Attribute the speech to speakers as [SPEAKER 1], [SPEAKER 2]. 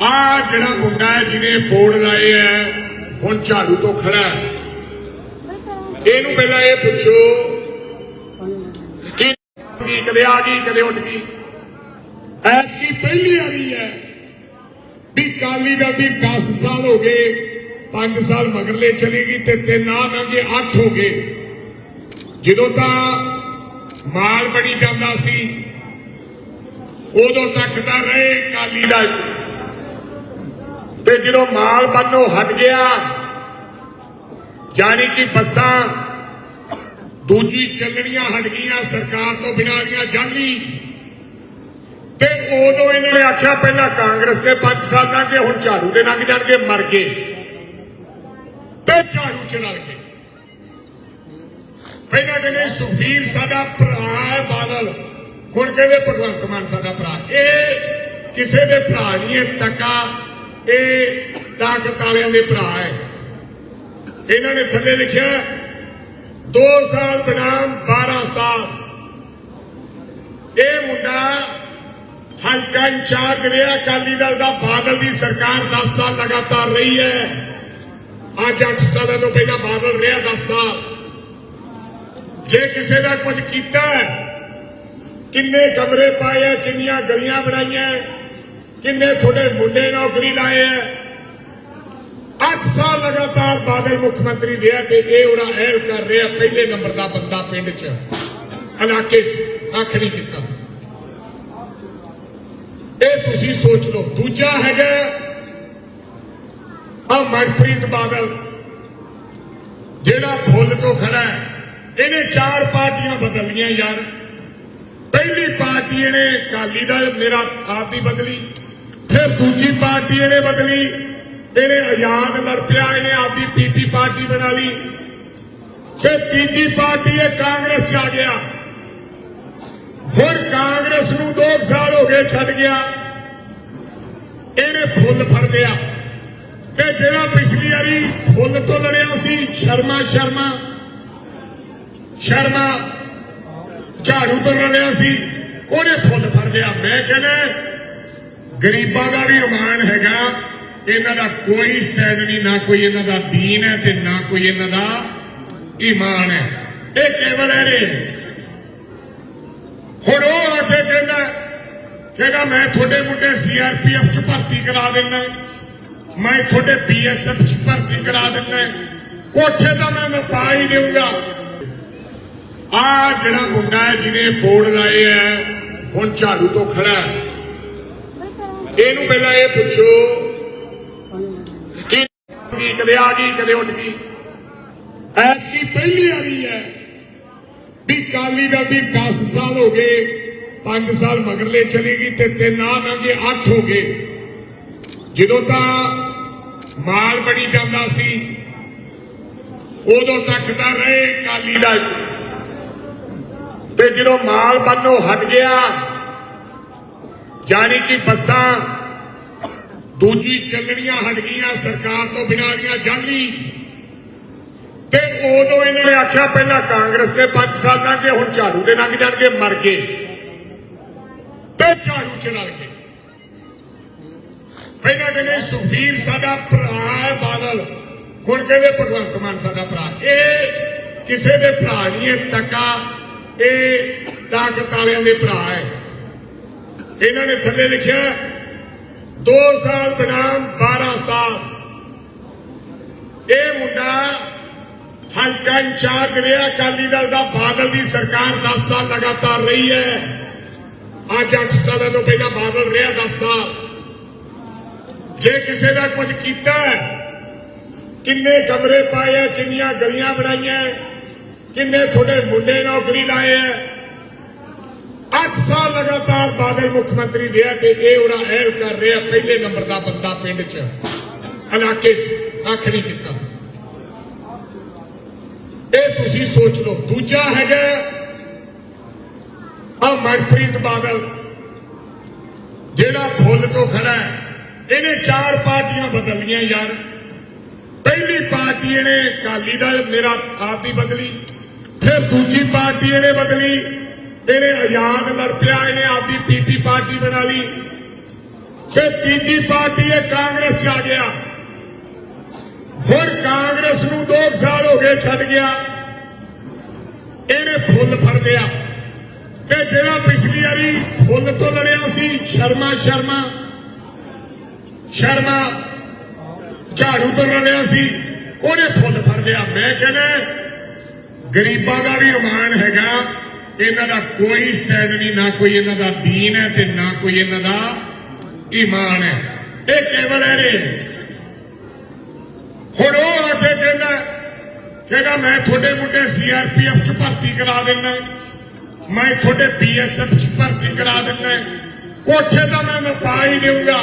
[SPEAKER 1] ਆ ਜਿਹੜਾ ਮੁੰਡਾ ਹੈ ਜਿਹਨੇ ਬੋਰਡ ਲਾਏ ਹੈ, ਹੁਣ ਝਾੜੂ ਤੋਂ ਖੜਾ ਹੈ। ਇਹਨੂੰ ਪਹਿਲਾਂ ਇਹ ਪੁੱਛੋ ਕਿ ਕਦੇ ਆ ਗਈ, ਕਦੇ ਉੱਠ ਗਈ। ਐਤਕੀ ਪਹਿਲੀ ਵਾਰੀ ਹੈ ਵੀ ਕਾਲੀ ਦਾ ਵੀ 10 ਸਾਲ ਹੋ ਗਏ 5 ਸਾਲ ਮਗਰਲੇ ਚਲੇਗੀ ਤੇ ਤਿੰਨ ਆ ਲੰਘੇ 8 ਹੋ ਗਏ। ਜਦੋਂ ਤਾਂ ਮਾਲ ਬਣੀ ਜਾਂਦਾ ਸੀ, ਉਦੋਂ ਤੱਕ ਤਾਂ ਰਹੇ ਕਾਲੀ ਦਾ ਚ ਤੇ ਜਦੋਂ ਮਾਲ ਬੰਨੋ ਹਟ ਗਿਆ ਜਾਨੀ ਕਿ ਬੱਸਾਂ ਦੂਜੀ ਚੱਲਣੀਆਂ ਹਟ ਗਈਆਂ, ਸਰਕਾਰ ਤੋਂ ਬਿਨਾਂ ਦੀਆਂ ਜਾਲੀ ਤੇ ਉਦੋਂ ਇਹਨਾਂ ਨੇ ਆਖਿਆ, ਪਹਿਲਾਂ ਕਾਂਗਰਸ ਦੇ 5 ਸਾਲ ਲੰਘੇ ਹੁਣ ਝਾੜੂ ਦੇ ਲੰਘ ਜਾਣਗੇ, ਮਰ ਗਏ। ਤੇ ਝਾੜੂ ਚ ਰਲ ਗਏ। ਪਹਿਲਾਂ ਕਹਿੰਦੇ, ਸੁਖਬੀਰ ਸਾਡਾ ਭਰਾ ਹੈ ਬਾਦਲ। ਹੁਣ ਕਹਿੰਦੇ, ਭਗਵੰਤ ਮਾਨ ਸਾਡਾ ਭਰਾ। ਇਹ ਕਿਸੇ ਦੇ ਭਰਾ ਨਹੀਂ ਹੈ ਟਕਾ ਇਹ ਤਾਕਤ ਵਾਲਿਆਂ ਦੇ ਭਰਾ ਹੈ। ਇਹਨਾਂ ਨੇ ਥੱਲੇ ਲਿਖਿਆ 2 ਸਾਲ ਬਨਾਮ 12 ਸਾਲ। ਇਹ ਮੁੰਡਾ ਹਲਕਾ ਇੰਚਾਰਜ ਰਿਹਾ, ਅਕਾਲੀ ਦਲ ਦਾ, ਬਾਦਲ ਦੀ ਸਰਕਾਰ 10 ਸਾਲ ਲਗਾਤਾਰ ਰਹੀ ਹੈ। ਅੱਜ 8 ਸਾਲਾਂ ਤੋਂ ਪਹਿਲਾਂ ਬਾਦਲ ਰਿਹਾ 10 ਸਾਲ। ਜੇ ਕਿਸੇ ਦਾ ਕੁਝ ਕੀਤਾ ਕਿੰਨੇ ਕਮਰੇ ਪਾਏ ਕਿੰਨੀਆਂ ਗਲੀਆਂ ਬਣਾਈਆਂ ਕਿੰਨੇ ਤੁਹਾਡੇ ਮੁੰਡੇ ਨੌਕਰੀ ਲਾਏ ਹੈ 8 ਸਾਲ ਲਗਾਤਾਰ ਬਾਦਲ ਮੁੱਖ ਮੰਤਰੀ ਰਿਹਾ ਤੇ ਇਹ ਉਹਦਾ ਐਲ ਕਰ ਰਿਹਾ ਪਹਿਲੇ ਨੰਬਰ ਦਾ ਬੰਦਾ ਪਿੰਡ 'ਚ, ਇਲਾਕੇ 'ਚ ਆਖ ਨਹੀਂ ਕੀਤਾ। ਇਹ ਤੁਸੀਂ ਸੋਚ ਲਓ, ਦੂਜਾ ਹੈਗਾ ਆ ਮਨਪ੍ਰੀਤ ਬਾਦਲ, ਜਿਹੜਾ ਫੁੱਲ ਤੋਂ ਖੜਾ ਹੈ। ਇਹਨੇ ਚਾਰ ਪਾਰਟੀਆਂ ਬਦਲੀਆਂ ਯਾਰ। ਪਹਿਲੀ ਪਾਰਟੀ ਇਹਨੇ ਕਾਲੀ ਦਾ ਮੇਰਾ ਆਪ ਦੀ ਬਦਲੀ। ਫਿਰ ਦੂਜੀ ਪਾਰਟੀ ਇਹਨੇ ਬਦਲੀ। ਇਹਨੇ ਆਜ਼ਾਦ ਲੜ ਪਿਆ, ਇਹਨੇ ਆਪਦੀ ਪੀਪੀ ਪਾਰਟੀ ਬਣਾ ਲਈ। ਫਿਰ ਤੀਜੀ ਪਾਰਟੀ ਇਹ ਕਾਂਗਰਸ ਚ ਆ ਗਿਆ। ਹੁਣ ਕਾਂਗਰਸ ਨੂੰ 2 ਸਾਲ ਹੋ ਗਏ ਛੱਡ ਗਿਆ। ਇਹਨੇ ਫੁੱਲ ਫੜ ਲਿਆ। ਤੇ ਜਿਹੜਾ ਪਿਛਲੀ ਵਾਰੀ ਫੁੱਲ ਤੋਂ ਲੜਿਆ ਸੀ, ਸ਼ਰਮਾ ਸ਼ਰਮਾ ਸ਼ਰਮਾ ਝਾੜੂ ਤੋਂ ਲੜਿਆ ਸੀ, ਉਹਨੇ ਫੁੱਲ ਫੜ ਲਿਆ। ਮੈਂ ਕਹਿੰਦਾ ਗਰੀਬਾਂ ਦਾ ਵੀ ਇਮਾਨ ਹੈਗਾ। ਇਹਨਾਂ ਦਾ ਕੋਈ ਸਟੈਂਡ ਨਹੀਂ, ਨਾ ਕੋਈ ਇਹਨਾਂ ਦਾ ਦੀਨ ਹੈ ਤੇ ਨਾ ਕੋਈ ਇਹਨਾਂ ਦਾ ਈਮਾਨ ਹੈ। ਇਹ ਕੇਵਲ ਹੈ ਨੇ ਹੁਣ ਉਹ ਆ ਕੇ ਕਹਿੰਦਾ ਕਹਿੰਦਾ, ਮੈਂ ਤੁਹਾਡੇ ਮੁੰਡੇ ਸੀਆਰਪੀਐਫ ਚ ਭਰਤੀ ਕਰਾ ਦਿੰਦਾ ਮੈਂ ਤੁਹਾਡੇ ਬੀਐਸਐਫ ਚ ਭਰਤੀ ਕਰਾ ਦਿੰਦਾ ਕੋਠੇ ਤਾਂ ਮੈਂ ਨਪਾ ਹੀ ਦੇਊਂਗਾ। ਆ ਜਿਹੜਾ ਮੁੰਡਾ ਹੈ, ਜਿਹਨੇ ਬੋਰਡ ਲਾਏ ਹੈ, ਹੁਣ ਝਾੜੂ ਤੋਂ ਖੜਾ ਹੈ। ਇਹਨੂੰ ਪਹਿਲਾਂ ਇਹ ਪੁੱਛੋ ਕਿ ਕਦੇ ਆ ਗਈ, ਕਦੇ ਉੱਠ ਗਈ। ਐਤਕੀ ਪਹਿਲੀ ਵਾਰੀ ਹੈ ਵੀ ਕਾਲੀ ਦਾ ਵੀ 10 ਸਾਲ ਹੋ ਗਏ 5 ਸਾਲ ਮਗਰਲੇ ਚਲੇਗੀ ਤੇ ਤਿੰਨ ਆ ਲੰਘੇ 8 ਹੋ ਗਏ। ਜਦੋਂ ਤਾਂ ਮਾਲ ਬਣੀ ਜਾਂਦਾ ਸੀ, ਉਦੋਂ ਤੱਕ ਤਾਂ ਰਹੇ ਕਾਲੀ ਦਾ ਚ ਤੇ ਜਦੋਂ ਮਾਲ ਬੰਨੋ ਹਟ ਗਿਆ ਜਾਨੀ ਕਿ ਬੱਸਾਂ ਦੂਜੀ ਚੱਲਣੀਆਂ ਹਟ ਗਈਆਂ ਸਰਕਾਰ ਤੋਂ ਬਿਨਾਂ ਦੀਆਂ ਜਾਲੀ ਤੇ ਉਦੋਂ ਇਹਨਾਂ ਨੇ ਆਖਿਆ, ਪਹਿਲਾਂ ਕਾਂਗਰਸ ਦੇ 5 ਸਾਲ ਲੰਘੇ ਹੁਣ ਝਾੜੂ ਦੇ ਲੰਘ ਜਾਣਗੇ, ਮਰ ਗਏ। ਤੇ ਝਾੜੂ ਚ ਰਲ ਗਏ। ਪਹਿਲਾਂ ਕਹਿੰਦੇ, ਸੁਖਬੀਰ ਸਾਡਾ ਭਰਾ ਹੈ ਬਾਦਲ। ਹੁਣ ਕਹਿੰਦੇ, ਭਗਵੰਤ ਮਾਨ ਸਾਡਾ ਭਰਾ ਇਹ ਕਿਸੇ ਦੇ ਭਰਾ ਨਹੀਂ ਹੈ ਟਕਾ ਇਹ ਤਾਕਤ ਵਾਲਿਆਂ ਦੇ ਭਰਾ ਹੈ। ਇਹਨਾਂ ਨੇ ਥੱਲੇ ਲਿਖਿਆ 2 ਸਾਲ ਬਨਾਮ 12 ਸਾਲ। ਇਹ ਮੁੰਡਾ ਹਲਕਾ ਇੰਚਾਰਜ ਰਿਹਾ ਅਕਾਲੀ ਦਲ ਦਾ ਬਾਦਲ ਦੀ ਸਰਕਾਰ 10 ਸਾਲ ਲਗਾਤਾਰ ਰਹੀ ਹੈ। ਅੱਜ 8 ਸਾਲਾਂ ਤੋਂ ਪਹਿਲਾਂ ਬਾਦਲ ਰਿਹਾ 10 ਸਾਲ। ਜੇ ਕਿਸੇ ਦਾ ਕੁਝ ਕੀਤਾ ਕਿੰਨੇ ਕਮਰੇ ਪਾਏ ਹੈ, ਕਿੰਨੀਆਂ ਗਲੀਆਂ ਬਣਾਈਆਂ ਕਿੰਨੇ ਤੁਹਾਡੇ ਮੁੰਡੇ ਨੌਕਰੀ ਲਾਏ ਹੈ 8 ਸਾਲ ਲਗਾਤਾਰ ਬਾਦਲ ਮੁੱਖ ਮੰਤਰੀ ਰਿਹਾ ਤੇ ਇਹ ਉਹਦਾ ਐਲ ਕਰ ਰਿਹਾ ਪਹਿਲੇ ਨੰਬਰ ਦਾ ਬੰਦਾ ਪਿੰਡ 'ਚ, ਇਲਾਕੇ 'ਚ ਆਖ ਨਹੀਂ ਕੀਤਾ। ਇਹ ਤੁਸੀਂ ਸੋਚ ਲਓ। ਦੂਜਾ ਹੈਗਾ ਆ ਮਨਪ੍ਰੀਤ ਬਾਦਲ, ਜਿਹੜਾ ਫੁੱਲ ਤੋਂ ਖੜਾ ਹੈ। ਇਹਨੇ ਚਾਰ ਪਾਰਟੀਆਂ ਬਦਲੀਆਂ ਯਾਰ। ਪਹਿਲੀ ਪਾਰਟੀ ਇਹਨੇ ਕਾਲੀ ਦਾ ਮੇਰਾ ਆਪ ਬਦਲੀ। ਫਿਰ ਦੂਜੀ ਪਾਰਟੀ ਇਹਨੇ ਬਦਲੀ। ਇਹਨੇ ਆਜ਼ਾਦ ਲੜ ਪਿਆ, ਇਹਨੇ ਆਪਦੀ ਪੀਪੀ ਪਾਰਟੀ ਬਣਾ ਲਈ। ਤੇ ਤੀਜੀ ਪਾਰਟੀ ਇਹ ਕਾਂਗਰਸ ਚ ਆ ਗਿਆ। ਹੁਣ ਕਾਂਗਰਸ ਨੂੰ 2 ਸਾਲ ਹੋ ਗਏ ਛੱਡ ਗਿਆ। ਇਹਨੇ ਫੁੱਲ ਫੜ ਲਿਆ। ਤੇ ਜਿਹੜਾ ਪਿਛਲੀ ਵਾਰੀ ਫੁੱਲ ਤੋਂ ਲੜਿਆ ਸੀ, ਸ਼ਰਮਾ ਸ਼ਰਮਾ ਸ਼ਰਮਾ ਝਾੜੂ ਤੋਂ ਲੜਿਆ ਸੀ, ਉਹਨੇ ਫੁੱਲ ਫੜ ਲਿਆ। ਮੈਂ ਕਹਿੰਦਾ, ਗਰੀਬਾਂ ਦਾ ਵੀ ਅਮਾਨ ਹੈਗਾ। ਇਹਨਾਂ ਦਾ ਕੋਈ ਸਟੈਂਡ ਨਹੀਂ, ਨਾ ਕੋਈ ਇਹਨਾਂ ਦਾ ਦੀਨ ਹੈ ਤੇ ਨਾ ਕੋਈ ਇਹਨਾਂ ਦਾ ਈਮਾਨ ਹੈ। ਇਹ ਕੇਵਲ ਹੈ ਨੇ। ਹੁਣ ਉਹ ਆ ਕੇ ਕਹਿੰਦਾ ਕਹਿੰਦਾ, ਮੈਂ ਤੁਹਾਡੇ ਮੁੰਡੇ ਸੀਆਰਪੀਐਫ ਚ ਭਰਤੀ ਕਰਾ ਦਿੰਦਾ ਮੈਂ ਤੁਹਾਡੇ ਬੀਐਸਐਫ ਚ ਭਰਤੀ ਕਰਾ ਦਿੰਦਾ ਕੋਠੇ ਦਾ ਮੈਂ ਪਾ ਹੀ ਦੇਊਂਗਾ।